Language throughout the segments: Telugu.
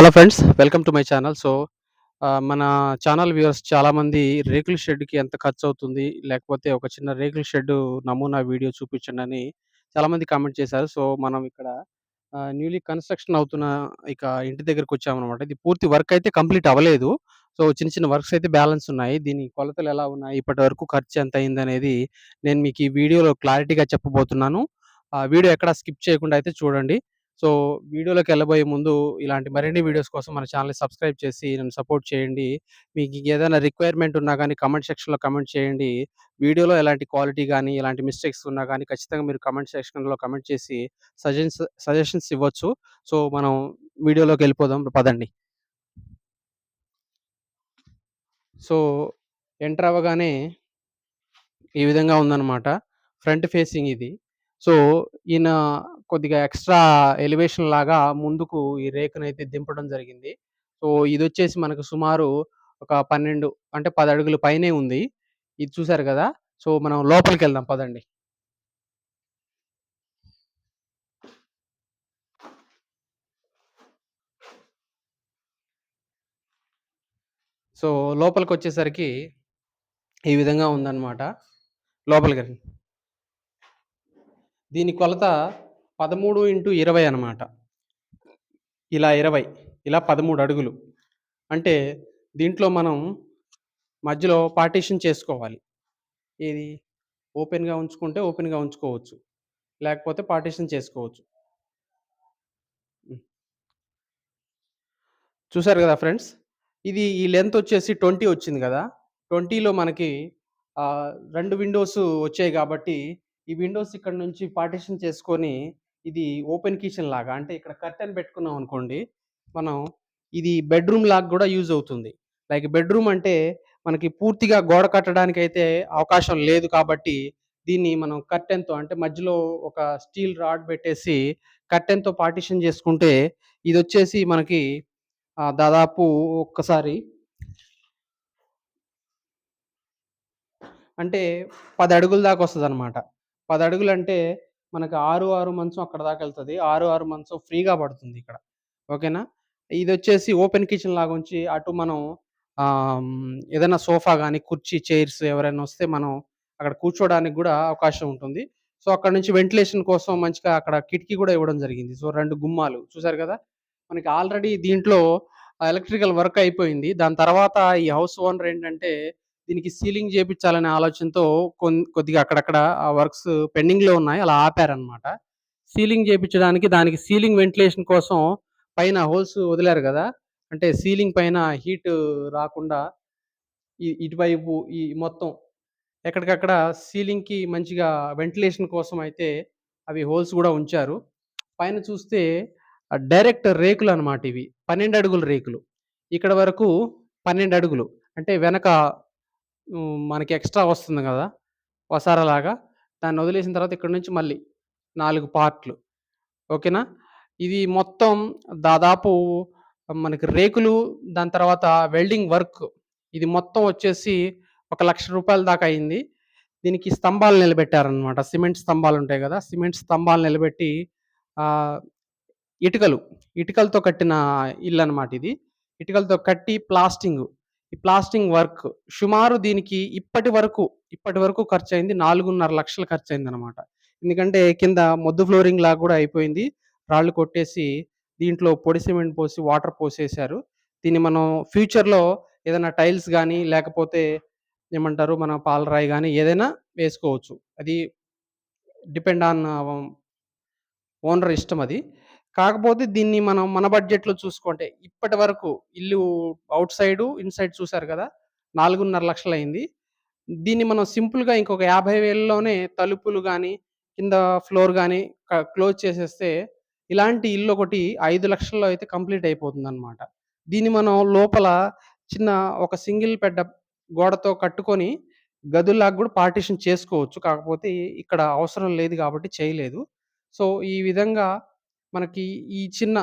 Hello friends welcome to my channel. So, మన ఛానల్ వ్యూవర్స్ చాలామంది రేకుల షెడ్‌కి ఎంత ఖర్చు అవుతుంది లేకపోతే ఒక చిన్న రేకుల షెడ్ నమూనా వీడియో చూపించండి అని చాలామంది కామెంట్ చేశారు. సో, మనం ఇక్కడ న్యూలీ కన్‌స్ట్రక్షన్ అవుతున్న ఇక ఇంటి దగ్గరకొచ్చామనమాట. ఇది పూర్తి వర్క్ అయితే కంప్లీట్ అవ్వలేదు. సో, చిన్న చిన్న వర్క్స్ అయితే బ్యాలెన్స్ ఉన్నాయి. దీని కొలతలు ఎలా ఉన్నాయి? ఇప్పటి వరకు ఖర్చు ఎంత అయిందనేది నేను మీకు ఈ వీడియోలో క్లారిటీగా చెప్పబోతున్నాను. ఆ వీడియో ఎక్కడ స్కిప్ చేయకుండా అయితే చూడండి. సో, వీడియోలోకి వెళ్ళబోయే ముందు ఇలాంటి మరిన్ని వీడియోస్ కోసం మన ఛానల్ని సబ్స్క్రైబ్ చేసి నన్ను సపోర్ట్ చేయండి. మీకు ఏదైనా రిక్వైర్మెంట్ ఉన్నా కానీ కమెంట్ సెక్షన్‌లో కమెంట్ చేయండి. వీడియోలో ఎలాంటి క్వాలిటీ కానీ ఎలాంటి మిస్టేక్స్ ఉన్నా కానీ ఖచ్చితంగా మీరు కమెంట్ సెక్షన్‌లో కమెంట్ చేసి సజెషన్స్ సజెషన్స్ ఇవ్వచ్చు. సో, మనం వీడియోలోకి వెళ్ళిపోదాం పదండి. సో, ఎంటర్ అవ్వగానే ఈ విధంగా ఉందనమాట. ఫ్రంట్ ఫేసింగ్ ఇది. సో, ఈయన కొద్దిగా ఎక్స్‌ట్రా ఎలివేషన్ లాగా ముందుకు ఈ రేకునైతే దింపడం జరిగింది. సో, ఇది వచ్చేసి మనకు సుమారు ఒక 12 అంటే పది అడుగుల పైనే ఉంది. ఇది చూసారు కదా సో, మనం లోపలికి వెళ్దాం పదండి. సో, లోపలికి వచ్చేసరికి ఈ విధంగా ఉందన్నమాట లోపలికి దీని కొలత 13/20 అనమాట. ఇలా 20 ఇలా 13 అడుగులు. అంటే దీంట్లో మనం మధ్యలో పార్టిషన్ చేసుకోవాలి. ఏది ఓపెన్‌గా ఉంచుకుంటే ఓపెన్‌గా ఉంచుకోవచ్చు. లేకపోతే పార్టిషన్ చేసుకోవచ్చు. చూసారు కదా ఫ్రెండ్స్! ఇది ఈ లెంత్ వచ్చేసి 20 వచ్చింది కదా ట్వంటీలో మనకి రెండు విండోస్ వచ్చాయి కాబట్టి ఈ విండోస్ ఇక్కడ నుంచి పార్టీషన్ చేసుకొని, ఇది ఓపెన్ కిచెన్ లాగా అంటే ఇక్కడ కర్టెన్ పెట్టుకున్నాం అనుకోండి, మనం ఇది బెడ్‌రూమ్ లాగా కూడా యూజ్ అవుతుంది. లైక్ బెడ్‌రూమ్ అంటే మనకి పూర్తిగా గోడ కట్టడానికి అయితే అవకాశం లేదు కాబట్టి, దీన్ని మనం కర్టెన్‌తో అంటే మధ్యలో ఒక స్టీల్ రాడ్ పెట్టేసి కర్టెన్‌తో పార్టిషన్ చేసుకుంటే, ఇది వచ్చేసి మనకి దాదాపు ఒక్కసారి అంటే పది అడుగుల దాకా వస్తదనమాట. 10 అడుగులంటే మనకు 6, 6 మంచం అక్కడ దాకా వెళ్తుంది ఆరు ఆరు మంచం ఫ్రీగా పడుతుంది ఇక్కడ. ఓకేనా? ఇది వచ్చేసి ఓపెన్ కిచెన్ లాగా ఉంచి అటు మనం ఏదైనా సోఫా కానీ కుర్చీ, చైర్స్ ఎవరైనా వస్తే మనం అక్కడ కూర్చోడానికి కూడా అవకాశం ఉంటుంది. సో, అక్కడ నుంచి వెంటిలేషన్ కోసం మంచిగా అక్కడ కిటికీ కూడా ఇవ్వడం జరిగింది. సో, రెండు గుమ్మాలు చూసారు కదా మనకి ఆల్రెడీ దీంట్లో ఎలక్ట్రికల్ వర్క్ అయిపోయింది. దాని తర్వాత ఈ హౌస్ ఓనర్ ఏంటంటే దీనికి సీలింగ్ చేయించాలనే ఆలోచనతో కొన్ కొద్దిగా అక్కడక్కడ ఆ వర్క్స్ పెండింగ్‌లో ఉన్నాయి. అలా ఆపారనమాట. సీలింగ్ చేయించడానికి దానికి సీలింగ్ వెంటిలేషన్ కోసం పైన హోల్స్ వదిలారు కదా అంటే సీలింగ్ పైన హీట్ రాకుండా ఇటువైపు ఈ మొత్తం ఎక్కడికక్కడ సీలింగ్‌కి మంచిగా వెంటిలేషన్ కోసం అయితే అవి హోల్స్ కూడా ఉంచారు. పైన చూస్తే డైరెక్ట్ రేకులు అనమాట ఇవి. 12 అడుగుల రేకులు. ఇక్కడ వరకు 12 అడుగులు. అంటే వెనక మనకి ఎక్స్‌ట్రా వస్తుంది కదా వసారలాగా దాన్ని వదిలేసిన తర్వాత ఇక్కడి నుంచి మళ్ళీ నాలుగు పార్ట్‌లు. ఓకేనా? ఇది మొత్తం దాదాపు మనకి రేకులు, దాని తర్వాత వెల్డింగ్ వర్క్ ఇది మొత్తం వచ్చేసి ఒక లక్ష రూపాయల దాకా అయింది. దీనికి స్తంభాలు నిలబెట్టారనమాట. సిమెంట్ స్తంభాలు ఉంటాయి కదా సిమెంట్ స్తంభాలు నిలబెట్టి ఇటుకలు, ఇటుకలతో కట్టిన ఇల్లు అనమాట ఇది. ఇటుకలతో కట్టి ప్లాస్టింగు. ఈ ప్లాస్టింగ్ వర్క్ సుమారు దీనికి ఇప్పటి వరకు, ఇప్పటి వరకు ఖర్చయింది 4,500,000 ఖర్చయిందనమాట. ఎందుకంటే కింద మొద్దు ఫ్లోరింగ్ లాగా కూడా అయిపోయింది. రాళ్ళు కొట్టేసి దీంట్లో పొడి సిమెంట్ పోసి, వాటర్ పోసేశారు. దీన్ని మనం ఫ్యూచర్‌లో ఏదైనా టైల్స్ కానీ లేకపోతే ఏమంటారు మన పాలరాయి కానీ ఏదైనా వేసుకోవచ్చు. అది డిపెండ్ ఆన్ ఓనర్ ఇష్టం అది. కాకపోతే దీన్ని మనం మన బడ్జెట్‌లో చూసుకుంటే ఇప్పటి వరకు ఇల్లు అవుట్ సైడ్ ఇన్‌సైడ్ చూసారు కదా నాలుగున్నర లక్షలు అయింది. దీన్ని మనం సింపుల్‌గా ఇంకొక 50,000లోనే తలుపులు కానీ కింద ఫ్లోర్ కానీ క్లోజ్ చేసేస్తే ఇలాంటి ఇల్లు ఒకటి ఐదు లక్షల్లో అయితే కంప్లీట్ అయిపోతుంది అనమాట దీన్ని మనం లోపల చిన్న ఒక సింగిల్ పెద్ద గోడతో కట్టుకొని గదుల్లాగా కూడా పార్టిషన్ చేసుకోవచ్చు. కాకపోతే ఇక్కడ అవసరం లేదు కాబట్టి చేయలేదు. సో, ఈ విధంగా మనకి ఈ చిన్న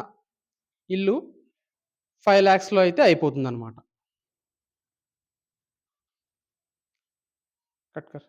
ఇల్లు 5,00,000లో అయితే అయిపోతుందనమాట. కట్ కర్.